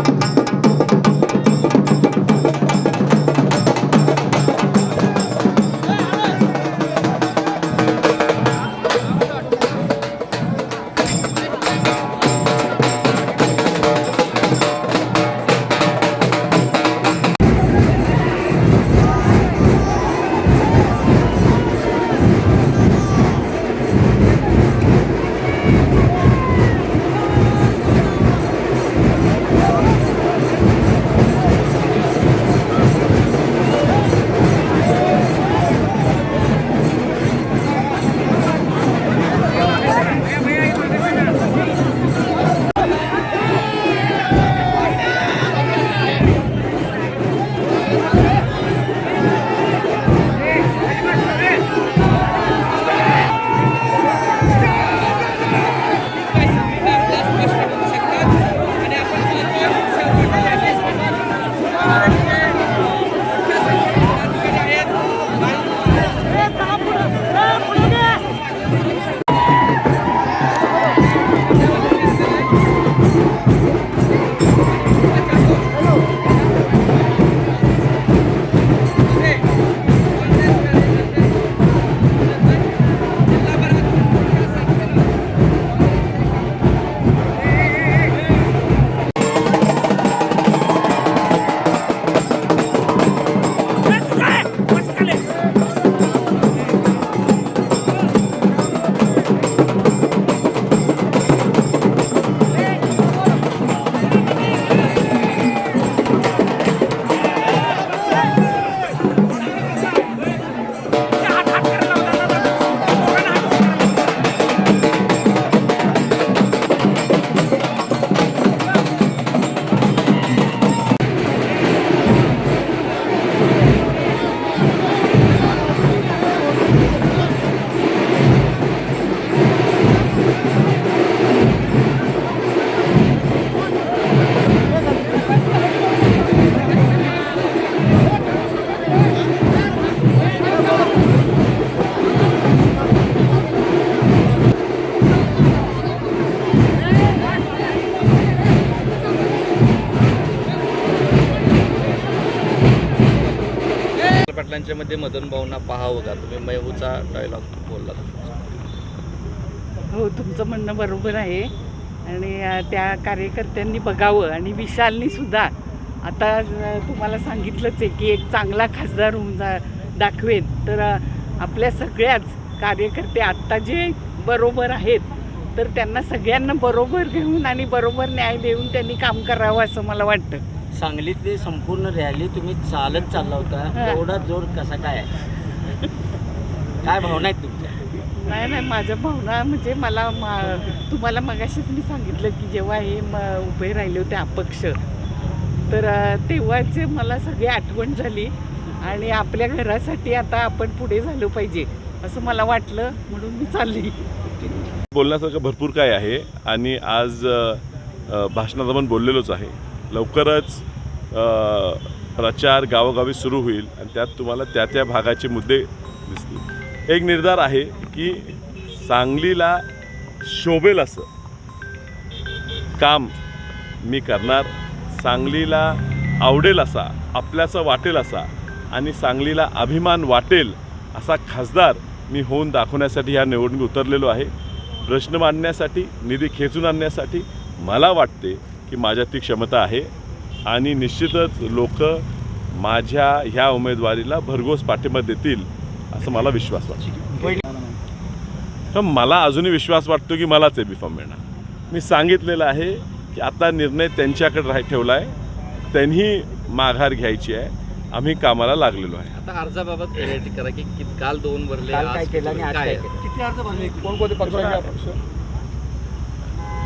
पाटलांच्या मध्ये मदन भाऊंना पाहावं का तुम्ही मेहूचा डायलॉग बोलला हो तुमचं म्हणणं बरोबर आहे. आणि त्या कार्यकर्त्यांनी बघावं. आणि विशालनी सुद्धा. आता तुम्हाला सांगितलंच आहे की एक चांगला खासदार होऊन जा दाखवेन. तर आपल्या सगळ्याच कार्यकर्ते आत्ता जे बरोबर आहेत तर त्यांना सगळ्यांना बरोबर घेऊन आणि बरोबर न्याय देऊन त्यांनी काम करावं असं मला वाटतं. सांगलीतली संपूर्ण रॅली तुम्ही चालत चालला होता. एवढा जोर कसा काय आहे? काय भावना आहेत तुमच्या नाही नाही माझ्या भावना म्हणजे मला मा- तुम्हाला मगाशीच मी सांगितलं की जेव्हा हे म उभे राहिले होते अपक्ष तर तेव्हाचे मला सगळी आठवण झाली आणि आपल्या घरासाठी आता आपण पुढे झालं पाहिजे असं मला वाटलं म्हणून मी चालली बोलण्यासारखं भरपूर काय आहे आणि आज भाषणात आपण बोललेलोच आहे लवकरच प्रचार गावोगावी सुरू होईल आणि त्यात तुम्हाला त्या त्या भागाचे मुद्दे दिसतील. एक निर्धार आहे की सांगलीला शोभेल असं काम मी करणार. सांगलीला आवडेल असा आपल्याचं वाटेल असा आणि सांगलीला अभिमान वाटेल असा खासदार मी होऊन दाखवण्यासाठी ह्या निवडणूक उतरलेलो आहे. प्रश्न मांडण्यासाठी निधी खेचून आणण्यासाठी मला वाटते की माझ्यात ती क्षमता आहे. आणि निश्चितच लोक माझ्या ह्या उमेदवारीला भरघोस पाठिंबा देतील असं मला विश्वास वाटतो. तर मला अजूनही विश्वास वाटतो की मलाच ए बी फॉर्म मिळणार. मी सांगितलेलं आहे की आता निर्णय त्यांच्याकडे राह ठेवला आहे त्यांनी माघार घ्यायची आहे. आम्ही कामाला लागलेलो आहे. आता अर्जाबाबत क्लॅरिटी करा की कि- काल दोन भरले काल आज काय केलं आणि आज काय आहे? केलं?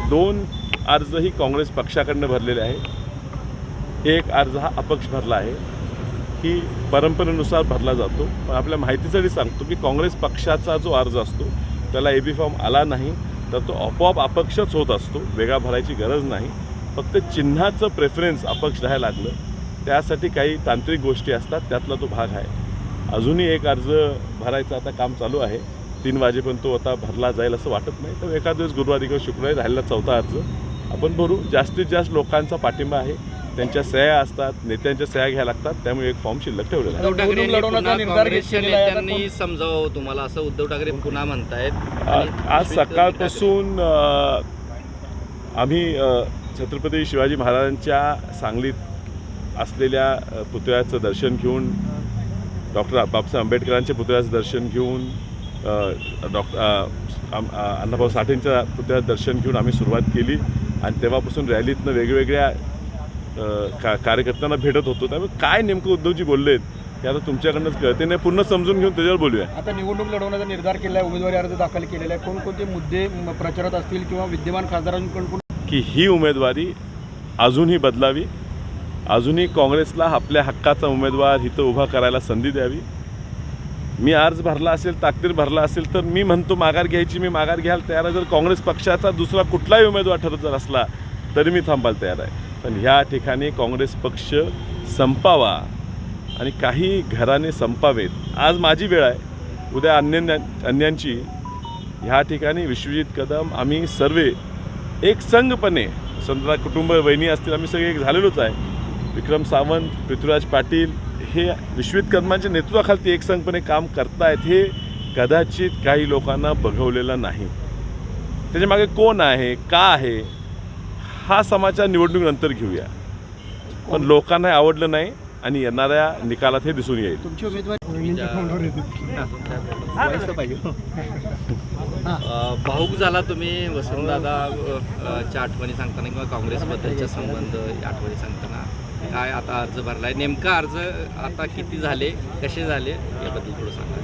दोन अर्ज ही काँग्रेस पक्षाकडनं भरलेले आहेत. एक अर्ज हा अपक्ष भरला आहे ही परंपरेनुसार भरला जातो. पण आपल्या माहितीसाठी सांगतो की काँग्रेस पक्षाचा जो अर्ज असतो त्याला ए बी फॉर्म आला नाही तर तो आपोआप अपक्षच होत असतो वेगळा भरायची गरज नाही. फक्त चिन्हाचं प्रेफरन्स अपक्ष राहायला लागलं. त्यासाठी काही तांत्रिक गोष्टी असतात त्यातला तो भाग आहे. अजूनही एक अर्ज भरायचं आता काम चालू आहे. तीन वाजेपर्यंत तो आता भरला जाईल असं वाटत नाही. तर एखाद दिवस गुरुवारी किंवा शुक्रवारी राहिलेला चौथा अर्ज आपण भरू. जास्तीत जास्त लोकांचा पाठिंबा आहे. त्यांच्या सह्या असतात नेत्यांच्या सह्या घ्यायला लागतात त्यामुळे एक फॉर्म शिल्लक ठेवलेला आहे. उद्धव ठाकरे यांनी लढवण्याचा पुन्हा निर्धार काँग्रेसच्या केलेला आहे. आता नेत्यांनी समजावं तुम्हाला असं? उद्धव ठाकरे पुन्हा म्हणतायत. आ- आज सकाळपासून अ, आम्ही अ, छत्रपती शिवाजी महाराजांच्या सांगलीत असलेल्या अ, पुतळ्याचं दर्शन घेऊन डॉक्टर बाबासाहेब आंबेडकरांच्या पुतळ्याचं दर्शन घेऊन डॉक्टर अण्णाभाऊ साठेंच्या पुतळ्याचं दर्शन घेऊन आम्ही सुरुवात केली. आणि तेव्हापासून रॅलीतनं वेगवेगळ्या का कार्यकर्त्यांना भेटत होतो. त्यामुळे काय नेमकं उद्धवजी बोललेत हे आता तुमच्याकडनंच कळते नाही पूर्ण समजून घेऊन त्याच्यावर बोलूया. आता निवडणूक लढवण्याचा निर्धार केला आहे उमेदवारी अर्ज दाखल केलेला आहे. कोणकोणते मुद्दे प्रचारात असतील किंवा विद्यमान खासदारांकडून की ही उमेदवारी अजूनही बदलावी अजूनही काँग्रेसला आपल्या हक्काचा उमेदवार इथं उभा करायला संधी द्यावी. मी अर्ज भरला असेल ताकदीर भरला असेल तर मी म्हणतो माघार घ्यायची मी माघार घ्यायला तयार आहे. जर काँग्रेस पक्षाचा दुसरा कुठलाही उमेदवार ठरत जर असला तरी मी थांबायला तयार आहे. पण ह्या ठिकाणी काँग्रेस पक्ष संपावा आणि काही घराने संपावेत. आज माझी वेळ आहे. उद्या अन्य अन्यांची. ह्या ठिकाणी विश्वजित कदम आम्ही सर्वे एक संघपणे समजा कुटुंब वहिनी असतील आम्ही सगळे एक झालेलोच आहे. विक्रम सावंत पृथ्वीराज पाटील हे विश्वजित कदमांच्या नेतृत्वाखालती एक संघपणे काम करतायत हे कदाचित काही लोकांना बघवलेलं नाही. त्याच्यामागे कोण आहे का आहे? हा समाचार निवडणुकीनंतर घेऊया. पण लोकांना आवडलं नाही आणि येणाऱ्या निकालात हे दिसून येईल. तुमची उमेदवारी अ, भाऊक झाला तुम्ही वसंतदादा अ, अ, च्या आठवणी सांगताना किंवा काँग्रेसबद्दलच्या संबंध या आठवणी सांगताना काय आता अर्ज भरलाय? नेमका अर्ज आता किती झाले कसे झाले याबद्दल थोडं सांगा.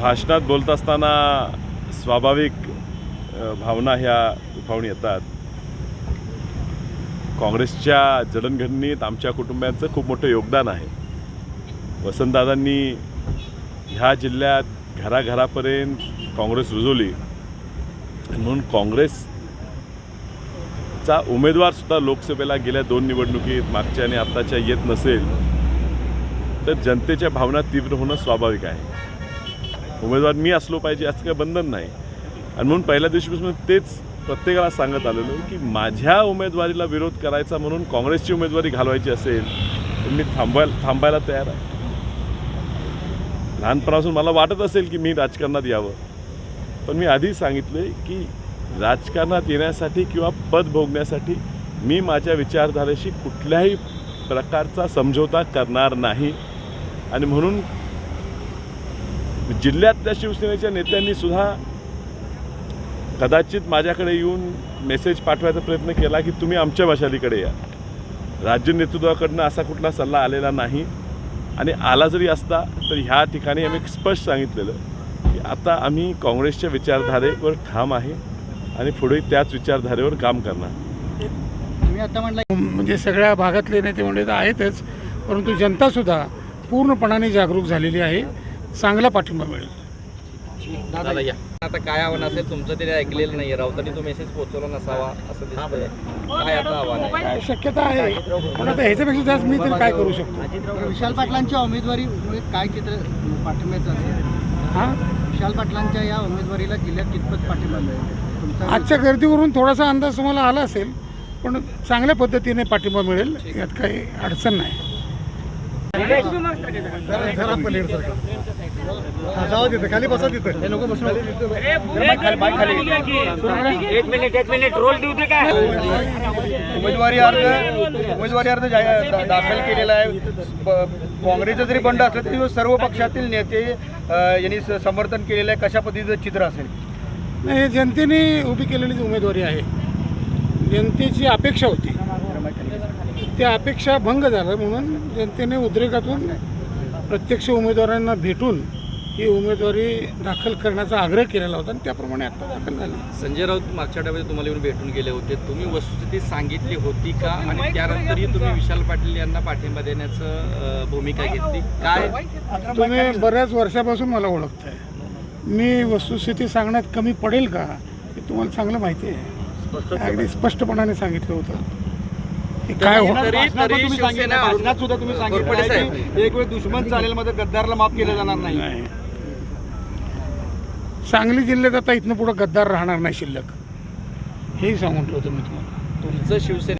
भाषणात बोलत असताना स्वाभाविक भावना ह्या उफावून येतात. काँग्रेसच्या जडणघडणीत आमच्या कुटुंबाचं खूप मोठं योगदान आहे. वसंतदादांनी ह्या जिल्ह्यात घराघरापर्यंत काँग्रेस रुजवली. म्हणून काँग्रेसचा उमेदवारसुद्धा लोकसभेला गेल्या दोन निवडणुकीत मागच्या आणि आत्ताच्या येत नसेल तर जनतेच्या भावना तीव्र होणं स्वाभाविक आहे. उमेदवार मी असलो पाहिजे असं काही बंधन नाही. आणि म्हणून पहिल्या दिवशीपासून तेच प्रत्येकाला सांगत आलेलो की माझ्या उमेदवारीला विरोध करायचा म्हणून काँग्रेसची उमेदवारी घालवायची असेल तर मी थांबायला थांबायला तयार आहे. लहानपणापासून मला वाटत असेल की मी राजकारणात यावं. पण मी आधी सांगितले की राजकारणात येण्यासाठी किंवा पद भोगण्यासाठी मी माझ्या विचारधारेशी कुठल्याही प्रकारचा समझोता करणार नाही. आणि म्हणून जिल्ह्यातल्या शिवसेनेच्या नेत्यांनी सुद्धा कदाचित माझ्याकडे येऊन मेसेज पाठवायचा प्रयत्न केला की तुम्ही आमच्या भाषालीकडे या. राज्य नेतृत्वाकडनं असा कुठला सल्ला आलेला नाही. आणि आला जरी असता तर ह्या ठिकाणी आम्ही स्पष्ट सांगितलेलं की आता आम्ही काँग्रेसच्या विचारधारेवर ठाम आहे आणि पुढे त्याच विचारधारेवर काम करणार. तुम्ही आता म्हणला म्हणजे सगळ्या भागातले नेते मंडळी तर आहेतच परंतु जनतासुद्धा पूर्णपणाने जागरूक झालेली आहे. चांगला पाठिंबा मिळेल. दादा या. आता काय आव्हान असेल तुमचं तरी ऐकलेलं नाही राऊतांनी तो मेसेज पोहोचवला नसावा असं दिसतंय. काय आता आव्हान आहे? काय शक्यता आहे. पण आता ह्याच्यापेक्षा जास्त मी तरी काय करू शकतो? विशाल पाटलांच्या उमेदवारीमुळे काय चित्र पाठिंब्याचं असेल? हां? विशाल पाटलांच्या या उमेदवारीला जिल्ह्यात कितपत पाठिंबा मिळेल? तुमचा आजच्या गर्दीवरून थोडासा अंदाज तुम्हाला आला असेल पण चांगल्या पद्धतीने पाठिंबा मिळेल यात काही अडचण नाही. खाली बसा तिथं. हे लोक बसून उमेदवारी अर्ज उमेदवारी अर्ज जाहीर- दा- दाखल केलेला आहे. काँग्रेसचा जरी बंड असलं तरी सर्व पक्षातील नेते यांनी स- समर्थन केलेलं आहे. कशा पद्धतीचं चित्र असेल? नाही हे जनतेने उभी केलेली जी उमेदवारी आहे जनतेची अपेक्षा होती. त्या अपेक्षा भंग झालं म्हणून जनतेने उद्रेकातून प्रत्यक्ष उमेदवारांना भेटून ही उमेदवारी दाखल करण्याचा आग्रह केलेला होता आणि त्याप्रमाणे आता दाखल झाली. संजय राऊत मागच्या आठवड्यात तुम्हाला येऊन भेटून गेले होते. तुम्ही वस्तुस्थिती सांगितली होती का? आणि त्यानंतरही तुम्ही विशाल पाटील यांना पाठिंबा देण्याचं भूमिका घेतली. काय? तुम्ही बऱ्याच वर्षापासून मला ओळखताय. मी वस्तुस्थिती सांगण्यात कमी पडेल का हे तुम्हाला चांगलं माहिती आहे. अगदी स्पष्टपणाने सांगितलं होतं. काय हो? तरी- तरी तुम्ही सांगितलं भाषणात सुद्धा तुम्ही सांगितलं. घोरपडे की एक वेळ दुश्मन चालेल मात्र गद्दारला माफ केलं जाणार नाही. नाही. सांगली जिल्ह्यात आता इथनं पुढं गद्दार राहणार नाही शिल्लक. हेही सांगून ठेवतो मी तुम्हाला. तुमचं शिवसेने